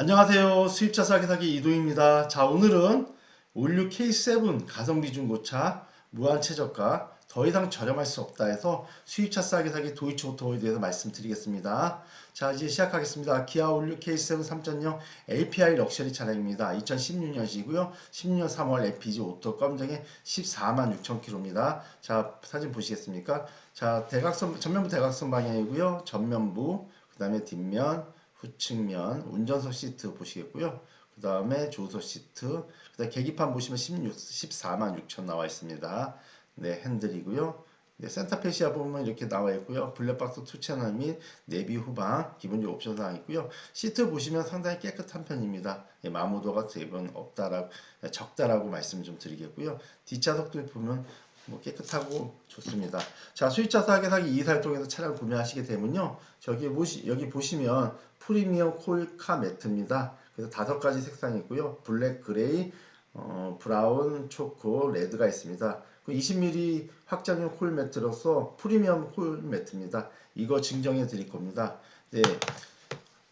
안녕하세요. 수입차 사기 사기 이도입니다. 자, 오늘은 올류 K7 가성비 중고차 무한 최저가 더 이상 저렴할 수 없다 해서 수입차 싸게 사기 도이치 오토에 대해서 말씀드리겠습니다. 자, 이제 시작하겠습니다. 기아 올류 K7 3.0 API 럭셔리 차량입니다. 2016년식이고요. 16년 3월 LPG 오토 검정에 14만 6천 킬로입니다. 자, 사진 보시겠습니까? 자, 대각선 전면부 대각선 방향이고요. 전면부, 그 다음에 뒷면 후측면 운전석 시트 보시겠고요. 그 다음에 조수석 시트, 그 다음에 계기판 보시면 16, 14만 6천 나와 있습니다. 네, 핸들이고요. 네, 센터페시아 보면 이렇게 나와 있고요. 블랙박스 투 채널 및 내비 후방 기본적 옵션 사항 있고요. 시트 보시면 상당히 깨끗한 편입니다. 예, 마모도가 대부분 없다라고 적다라고 말씀 좀 드리겠고요. 뒷좌석도 보면 뭐 깨끗하고 좋습니다. 자, 수입차 사기 사기 이사를 통해서 차량을 구매하시게 되면요. 저기 보시, 여기 보시면 프리미엄 콜카 매트입니다. 그래서 다섯 가지 색상이 있고요. 블랙, 그레이, 어, 브라운, 초코, 레드가 있습니다. 그 20mm 확장형 콜 매트로서 프리미엄 콜 매트입니다. 이거 증정해 드릴 겁니다. 네.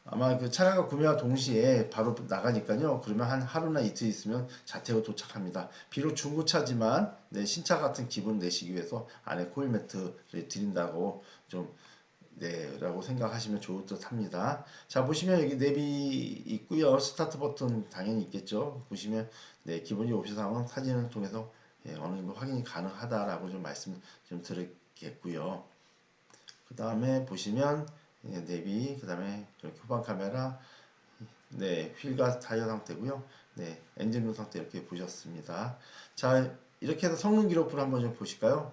아마 그 차량과 구매와 동시에 바로 나가니까요. 그러면 한 하루나 이틀 있으면 자택으로 도착합니다. 비록 중고차지만 네, 신차 같은 기분 내시기 위해서 안에 코일 매트를 드린다고 좀 네, 라고 생각하시면 좋을 듯 합니다. 자, 보시면 여기 내비 있고요. 스타트 버튼 당연히 있겠죠. 보시면 네, 기본적인 옵션 사항은 사진을 통해서 예, 어느 정도 확인이 가능하다라고 좀 말씀 좀 드리겠고요. 그 다음에 보시면 예, 내비, 그 다음에 후방 카메라, 네, 휠과 타이어 상태고요. 네, 엔진룸 상태 이렇게 보셨습니다. 자, 이렇게 해서 성능 기록부를 한번 좀 보실까요?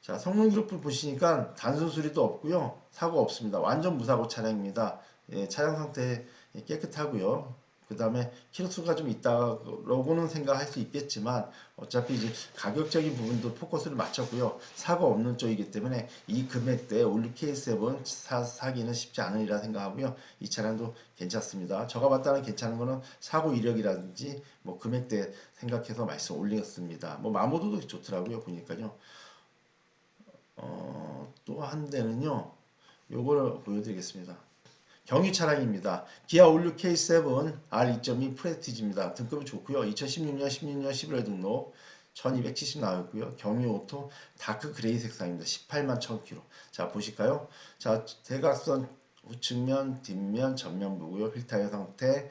자, 성능 기록부 보시니까 단순 수리도 없고요. 사고 없습니다. 완전 무사고 차량입니다. 예, 차량 상태 깨끗하고요. 그 다음에 키로수가 좀 있다고는 생각할 수 있겠지만 어차피 이제 가격적인 부분도 포커스를 맞췄고요. 사고 없는 쪽이기 때문에 이 금액대에 올리 K7 사, 사기는 쉽지 않으리라 생각하고요. 이 차량도 괜찮습니다. 저가 봤다는 괜찮은 거는 사고 이력이라든지 뭐 금액대 생각해서 말씀 올리겠습니다. 뭐 마모도도 좋더라고요. 보니까요. 어, 또 한 대는요. 요거를 보여드리겠습니다. 경유 차량입니다. 기아 올류 K7 R2.2 프레티지입니다. 등급이 좋고요. 2016년 16년 11월 등록 1270 나왔고요. 경유 오토 다크 그레이 색상입니다. 18만 1000km. 자 보실까요? 자 대각선 우측면, 뒷면, 전면 보고요. 휠 타이어 상태,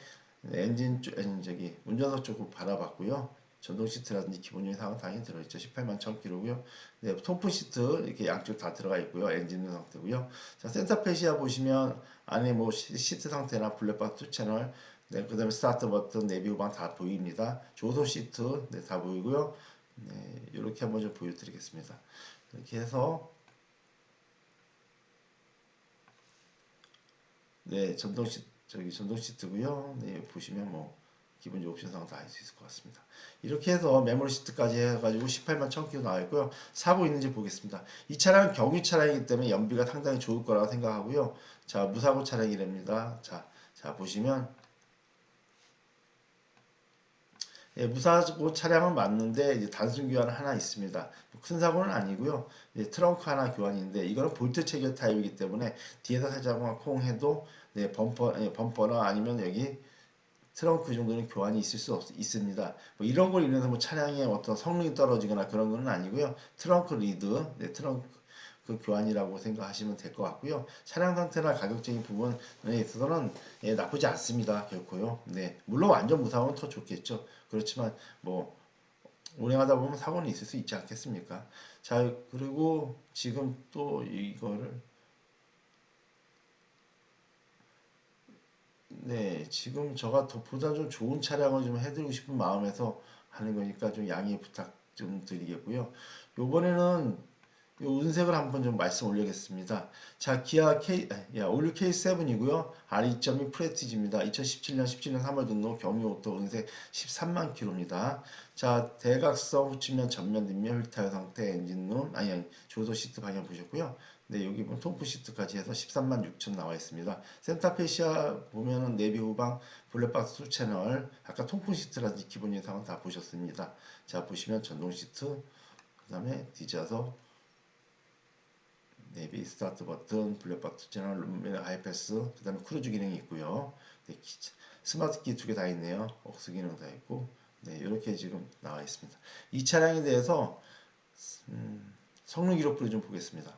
엔진 쪽, 저기 운전석 쪽을 바라봤고요. 전동 시트라든지 기본적인 사항은 당연히 들어있죠. 18만 1000km고요. 네, 통풍 시트 이렇게 양쪽 다 들어가 있고요. 엔진 상태고요. 자, 센터페시아 보시면 안에 뭐 시트 상태나 블랙박스 채널, 네, 그 다음에 스타트 버튼, 내비 후방 다 보입니다. 조소 시트 네, 다 보이고요. 네, 이렇게 한번 좀 보여드리겠습니다. 이렇게 해서 네, 전동 시 저기 전동 시트고요. 네, 보시면 뭐 기본적 옵션상 다 할 수 있을 것 같습니다. 이렇게 해서 메모리 시트까지 해가지고 18만 1000km 나와 있고요. 사고 있는지 보겠습니다. 이 차량은 경유 차량이기 때문에 연비가 상당히 좋을 거라고 생각하고요. 자, 무사고 차량이랍니다. 자, 자 보시면 예, 무사고 차량은 맞는데 이제 단순 교환 하나 있습니다. 큰 사고는 아니고요. 예, 트렁크 하나 교환인데 이거는 볼트 체결 타입이기 때문에 뒤에서 살짝 콩 해도 네, 범퍼 예, 범퍼나 아니면 여기 트렁크 정도는 교환이 있을 수 없, 있습니다. 뭐 이런 걸 인해서 뭐 차량의 어떤 성능이 떨어지거나 그런 건 아니고요. 트렁크 리드, 네, 트렁크 그 교환이라고 생각하시면 될 것 같고요. 차량 상태나 가격적인 부분에 있어서는 예, 나쁘지 않습니다. 결코요. 네, 물론 완전 무사하면 더 좋겠죠. 그렇지만 뭐 운행하다 보면 사고는 있을 수 있지 않겠습니까? 자, 그리고 지금 또 이거를 네, 지금 저가 더 보다 좀 좋은 차량을 좀 해드리고 싶은 마음에서 하는 거니까 좀 양해 부탁 좀 드리겠고요. 요번에는 요 운색을 한번 좀 말씀 올리겠습니다. 자, 기아 K, 야, 올류 K7이고요. R2.2 프레티지입니다. 2017년 17년 3월 등록 경유 오토 운색 13만 킬로입니다. 자, 대각선 후측면 전면 뒷면 휠타이어 상태 엔진룸 아니 아니 조소 시트 방향 보셨고요. 네, 여기 보면 톰프 시트까지 해서 13만 6천 나와 있습니다. 센터페시아 보면은 내비 후방 블랙박스 수 채널 아까 통풍 시트라든지 기본 예상은 다 보셨습니다. 자, 보시면 전동 시트 그 다음에 뒤져서 네비 스타트 버튼, 블랙박스 채널, 룸메 하이패스, 그 다음에 크루즈 기능이 있고요. 네, 키- 스마트 키 두 개 다 있네요. 억스 기능 다 있고, 네, 이렇게 지금 나와 있습니다. 이 차량에 대해서 음, 성능 기록부를 좀 보겠습니다.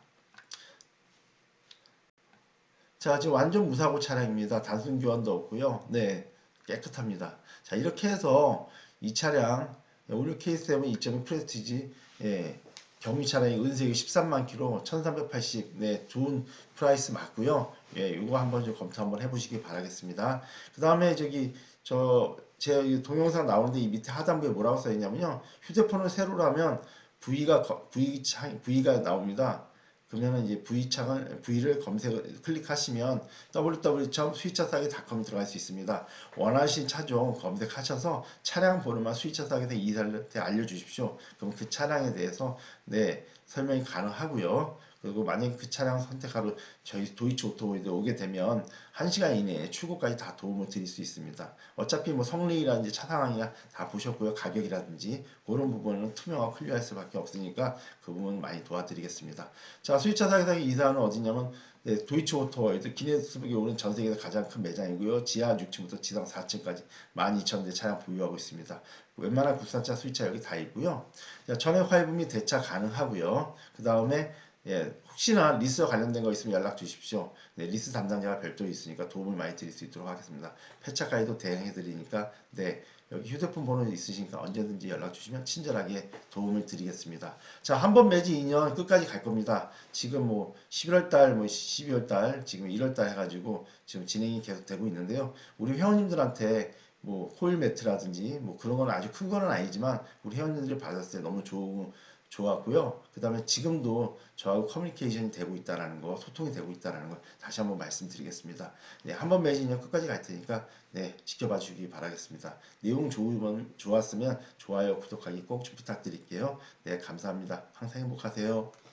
자, 지금 완전 무사고 차량입니다. 단순 교환도 없고요. 네, 깨끗합니다. 자, 이렇게 해서 이 차량 올류 K7 2.2 프레스티지 예, 경유 차량이 은색이 13만 킬로 1380 네, 좋은 프라이스 맞고요. 예, 이거 한번 좀 검토 한번 해보시기 바라겠습니다. 그 다음에 저기 저 제 동영상 나오는데 이 밑에 하단부에 뭐라고 써 있냐면요. 휴대폰을 새로라면 V가 거- V 창 V가 나옵니다. 그러면은 이제 V 창을 V를 검색 클릭하시면 www.수입차싸게.com 들어갈 수 있습니다. 원하신 차종 검색하셔서 차량 번호만 수입차싸게 이사한테 알려주십시오. 그럼 그 차량에 대해서 네 설명이 가능하고요. 그리고 만약에 그 차량 선택하러 저희 도이치 오토모빌에 오게 되면 1시간 이내에 출고까지 다 도움을 드릴 수 있습니다. 어차피 뭐 성능이라든지 차 상황이나 다 보셨고요. 가격이라든지 그런 부분은 투명하고 클리어할 수밖에 없으니까 그 부분 많이 도와드리겠습니다. 자, 수입차 사기사기 이사는 어디냐면 네, 도이치 오토월드 기네스북에 오는 전 세계에서 가장 큰 매장이고요. 지하 6층부터 지상 4층까지 12,000대 차량 보유하고 있습니다. 웬만한 국산차 수입차 여기 다 있고요. 자, 전액 화이브 및 대차 가능하고요. 그 다음에 예, 혹시나 리스와 관련된 거 있으면 연락 주십시오. 네, 리스 담당자가 별도로 있으니까 도움을 많이 드릴 수 있도록 하겠습니다. 폐차 가이도 대행해 드리니까 네, 여기 휴대폰 번호 있으시니까 언제든지 연락 주시면 친절하게 도움을 드리겠습니다. 자, 한 번 매지 2년 끝까지 갈 겁니다. 지금 뭐 11월 달, 뭐 12월 달, 지금 1월 달 해 가지고 지금 진행이 계속 되고 있는데요. 우리 회원님들한테 뭐 코일 매트라든지 뭐 그런 건 아주 큰 거는 아니지만 우리 회원님들이 받았을 때 너무 좋은 좋았고요. 그 다음에 지금도 저하고 커뮤니케이션이 되고 있다라는 거, 소통이 되고 있다라는 걸 다시 한번 말씀드리겠습니다. 네, 한번 매진이면 끝까지 갈 테니까 네, 지켜봐 주기 바라겠습니다. 내용 좋으면 좋았으면 좋아요, 구독하기 꼭 좀 부탁드릴게요. 네, 감사합니다. 항상 행복하세요.